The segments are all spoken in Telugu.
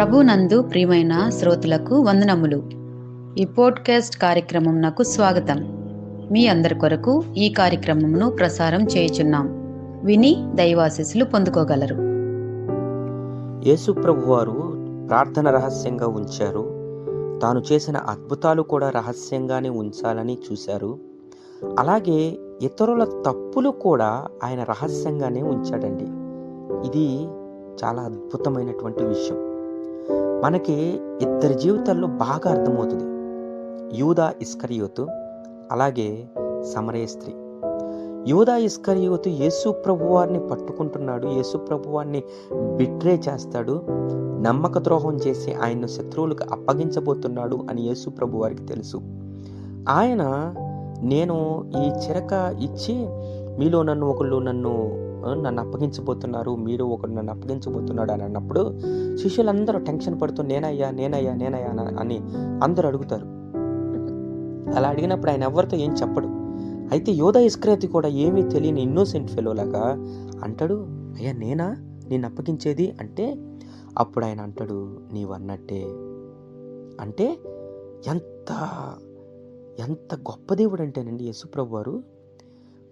ప్రభునందు ప్రియమైన శ్రోతలకు వందనములు. ఈ పోడ్కాస్ట్ కార్యక్రమం నాకు స్వాగతం. మీ అందరి కొరకు ఈ కార్యక్రమమును ప్రసారం చేయుచున్నాం. విని దైవాశీస్సులు పొందుకోగలరు. యేసు ప్రభువారు ప్రార్థన రహస్యంగా ఉంచారు. తాను చేసిన అద్భుతాలు కూడా రహస్యంగానే ఉంచాలని చూశారు. అలాగే ఇతరుల తప్పులు కూడా ఆయన రహస్యంగానే ఉంచాడండి. ఇది చాలా అద్భుతమైనటువంటి విషయం. మనకి ఇద్దరి జీవితాల్లో బాగా అర్థమవుతుంది. యూదా ఇస్కరియోతు అలాగే సమరయ స్త్రీ. యూదా ఇస్కరియోతు యేసు ప్రభువారిని పట్టుకుంటున్నాడు యేసు ప్రభువారిని బిట్రే చేస్తాడు నమ్మక ద్రోహం చేసి ఆయన్ను శత్రువులకు అప్పగించబోతున్నాడు అని యేసు ప్రభువారికి తెలుసు. ఆయన నేను ఈ చిరక ఇచ్చి మీలో నన్ను ఒకళ్ళు నన్ను నన్ను అప్పగించబోతున్నారు మీరు ఒకరు నన్ను అప్పగించబోతున్నాడు అని అన్నప్పుడు శిష్యులందరూ టెన్షన్ పడుతూ నేనయ్యా నేనయ్యా నేనయ్యా అని- అని అందరూ అడుగుతారు. అలా అడిగినప్పుడు ఆయన ఎవరితో ఏం చెప్పడు. అయితే యోధ ఇస్క్రేతి కూడా ఏమీ తెలియని ఇన్నోసెంట్ ఫెలోలాగా అంటాడు అయ్యా నేనా? నేను అప్పగించేది? అంటే అప్పుడు ఆయన అంటాడు నీవు అన్నట్టే. అంటే ఎంత ఎంత గొప్ప దేవుడు అంటేనండి యేసుప్రభు వారు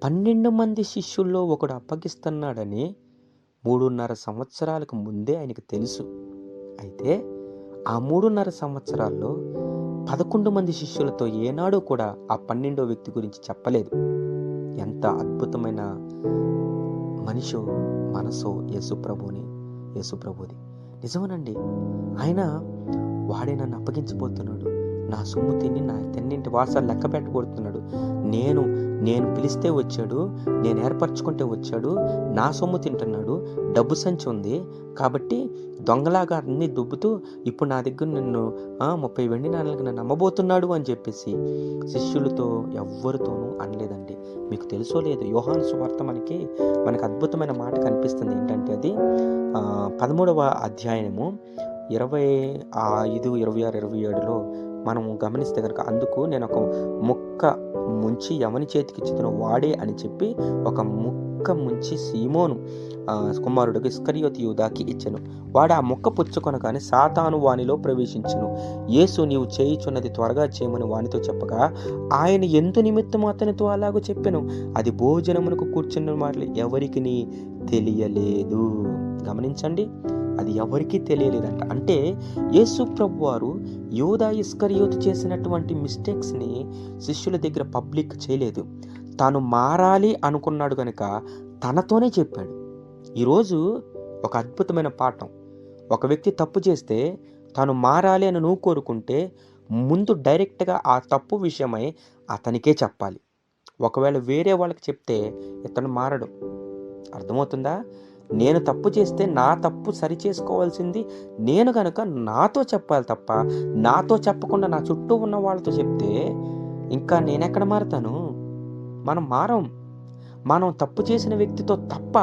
పన్నెండు మంది శిష్యుల్లో ఒకడు అప్పగిస్తున్నాడని మూడున్నర సంవత్సరాలకు ముందే ఆయనకు తెలుసు. అయితే ఆ మూడున్నర సంవత్సరాల్లో పదకొండు మంది శిష్యులతో ఏనాడు కూడా ఆ పన్నెండో వ్యక్తి గురించి చెప్పలేదు. ఎంత అద్భుతమైన మనిషో మనసో యేసుప్రభుని యేసుప్రభుది నిజమేనండి. ఆయన వాడే నన్ను అప్పగించబోతున్నాడు. నా సొమ్ము తిని నా తెన్నింటి వాసాలు లెక్క పెట్టబోతున్నాడు నేను నేను పిలిస్తే వచ్చాడు నేను ఏర్పరచుకుంటే వచ్చాడు నా సొమ్ము తింటున్నాడు డబ్బు సంచి ఉంది. కాబట్టి దొంగలాగా అన్ని దుబ్బుతూ ఇప్పుడు నా దగ్గర నిన్ను ముప్పై వెండి నాణాలకు నన్ను నమ్మబోతున్నాడు అని చెప్పేసి శిష్యులతో ఎవ్వరితోనూ అనలేదండి. మీకు తెలుసో లేదు యోహాను సువార్త మనకి మనకు అద్భుతమైన మాట కనిపిస్తుంది ఏంటంటే అది పదమూడవ అధ్యాయము ఇరవై ఐదు ఇరవై ఆరు ఇరవై ఏడులో మనము గమనిస్తే కనుక అందుకు నేను ఒక ముక్క ముంచి ఎవని చేతికి ఇచ్చిన వాడే అని చెప్పి ఒక ముక్క ముంచి సీమోను కుమారుడికి ఇస్కరియోతి యూదాకి ఇచ్చను. వాడు ఆ ముక్క పుచ్చుకొనగానే సాతాను వానిలో ప్రవేశించను. యేసు నీవు చేయుచున్నది త్వరగా చేయమని వానితో చెప్పగా ఆయన ఎందు నిమిత్తం అతనితో అలాగూ చెప్పాను. అది భోజనమునకు కూర్చున్న మాటలు ఎవరికి తెలియలేదు. గమనించండి. అది ఎవరికీ తెలియలేదంట. అంటే యేసు ప్రభు వారు యోధా ఇస్కరియోత్ చేసినటువంటి మిస్టేక్స్ని శిష్యుల దగ్గర పబ్లిక్ చేయలేదు. తాను మారాలి అనుకున్నాడు కనుక తనతోనే చెప్పాడు. ఈరోజు ఒక అద్భుతమైన పాఠం. ఒక వ్యక్తి తప్పు చేస్తే తాను మారాలి అని నువ్వు కోరుకుంటే ముందు డైరెక్ట్గా ఆ తప్పు విషయమై అతనికే చెప్పాలి. ఒకవేళ వేరే వాళ్ళకి చెప్తే ఇతను మారడు. అర్థమవుతుందా? నేను తప్పు చేస్తే నా తప్పు సరి చేసుకోవాల్సింది నేను కనుక నాతో చెప్పాలి తప్ప నాతో చెప్పకుండా నా చుట్టూ ఉన్న వాళ్ళతో చెప్తే ఇంకా నేనెక్కడ మారుతాను? మనం మారం మనం తప్పు చేసిన వ్యక్తితో తప్ప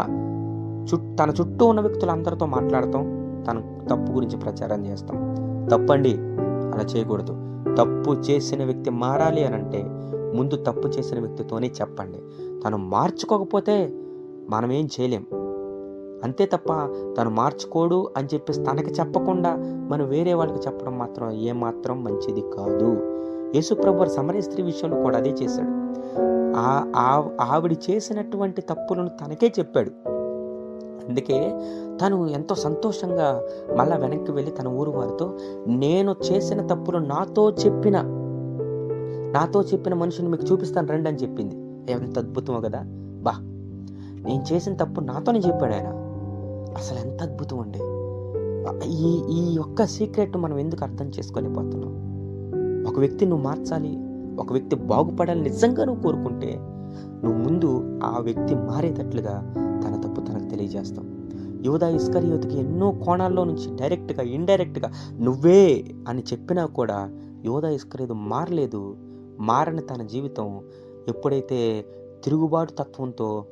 చు తన చుట్టూ ఉన్న వ్యక్తులందరితో మాట్లాడతాం. తన తప్పు గురించి ప్రచారం చేస్తాం. తప్పండి. అలా చేయకూడదు. తప్పు చేసిన వ్యక్తి మారాలి అని అంటే ముందు తప్పు చేసిన వ్యక్తితోనే చెప్పండి. తను మార్చుకోకపోతే మనం ఏం చేయలేం. అంతే తప్ప తను మార్చుకోడు అని చెప్పేసి తనకి చెప్పకుండా మనం వేరే వాళ్ళకి చెప్పడం మాత్రం ఏమాత్రం మంచిది కాదు. యేసుప్రభు సమరయ స్త్రీ విషయంలో కూడా అదే చేశాడు. ఆ ఆవిడ చేసినటువంటి తప్పులను తనకే చెప్పాడు. అందుకే తను ఎంతో సంతోషంగా మళ్ళా వెనక్కి వెళ్ళి తన ఊరు వారితో నేను చేసిన తప్పులు నాతో చెప్పిన నాతో చెప్పిన మనిషిని మీకు చూపిస్తాను రండి అని చెప్పింది. ఎంత అద్భుతమో కదా! బా నేను చేసిన తప్పు నాతోనే చెప్పాడు ఆయన. అసలు ఎంత అద్భుతం అండి. ఈ ఈ ఒక్క సీక్రెట్ మనం ఎందుకు అర్థం చేసుకోలేకపోతున్నాం ఒక వ్యక్తి నువ్వు మార్చాలి ఒక వ్యక్తి బాగుపడాలి నిజంగా నువ్వు కోరుకుంటే నువ్వు ముందు ఆ వ్యక్తి మారేటట్లుగా తన తప్పు తనకు తెలియజేస్తాం యువత ఇస్కరియోతికి ఎన్నో కోణాల్లో నుంచి డైరెక్ట్గా ఇండైరెక్ట్గా నువ్వే అని చెప్పినా కూడా యోధా ఇస్కరియోతు మారలేదు. మారని తన జీవితం ఎప్పుడైతే తిరుగుబాటు తత్వంతో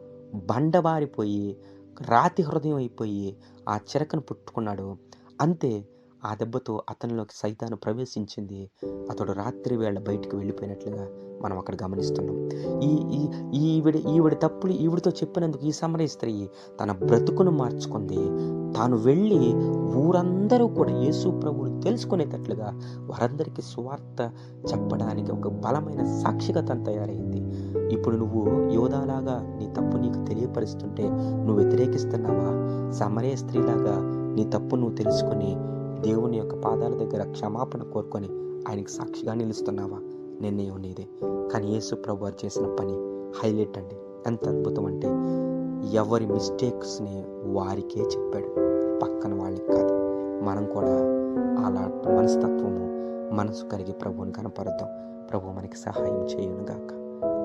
బండబారిపోయి రాతి హృదయం అయిపోయి ఆ చిరకను పుట్టుకున్నాడు. అంతే ఆ దెబ్బతో అతనిలోకి సైతాను ప్రవేశించింది. అతడు రాత్రి వేళ బయటికి వెళ్ళిపోయినట్లుగా మనం అక్కడ గమనిస్తున్నాం. ఈ ఈ ఈవిడ ఈవిడ తప్పులు ఈవిడితో చెప్పినందుకు ఈ సమరయ స్త్రీ తన బ్రతుకును మార్చుకుంది. తాను వెళ్ళి ఊరందరూ కూడా యేసు ప్రభువుని తెలుసుకునేటట్లుగా వారందరికీ సువార్త చెప్పడానికి ఒక బలమైన సాక్షిగా తను తయారైంది. ఇప్పుడు నువ్వు యోధాలాగా నీ తప్పు నీకు తెలియపరుస్తుంటే నువ్వు వ్యతిరేకిస్తున్నావా? సమరయ స్త్రీలాగా నీ తప్పు నువ్వు తెలుసుకొని దేవుని యొక్క పాదాల దగ్గర క్షమాపణ కోరుకొని ఆయనకి సాక్షిగా నిలుస్తున్నావా? నిర్ణయం నీదే. కానీ యేసు ప్రభు వారు చేసిన పని హైలైట్ అండి. ఎంత అద్భుతం అంటే ఎవరి మిస్టేక్స్ని వారికే చెప్పాడు. పక్కన వాళ్ళకి కాదు. మనం కూడా అలా మనస్తత్వము మనసు కలిగి ప్రభువుని కనపరుద్దాం. ప్రభు మనకి సహాయం చేయునుగాక. గాక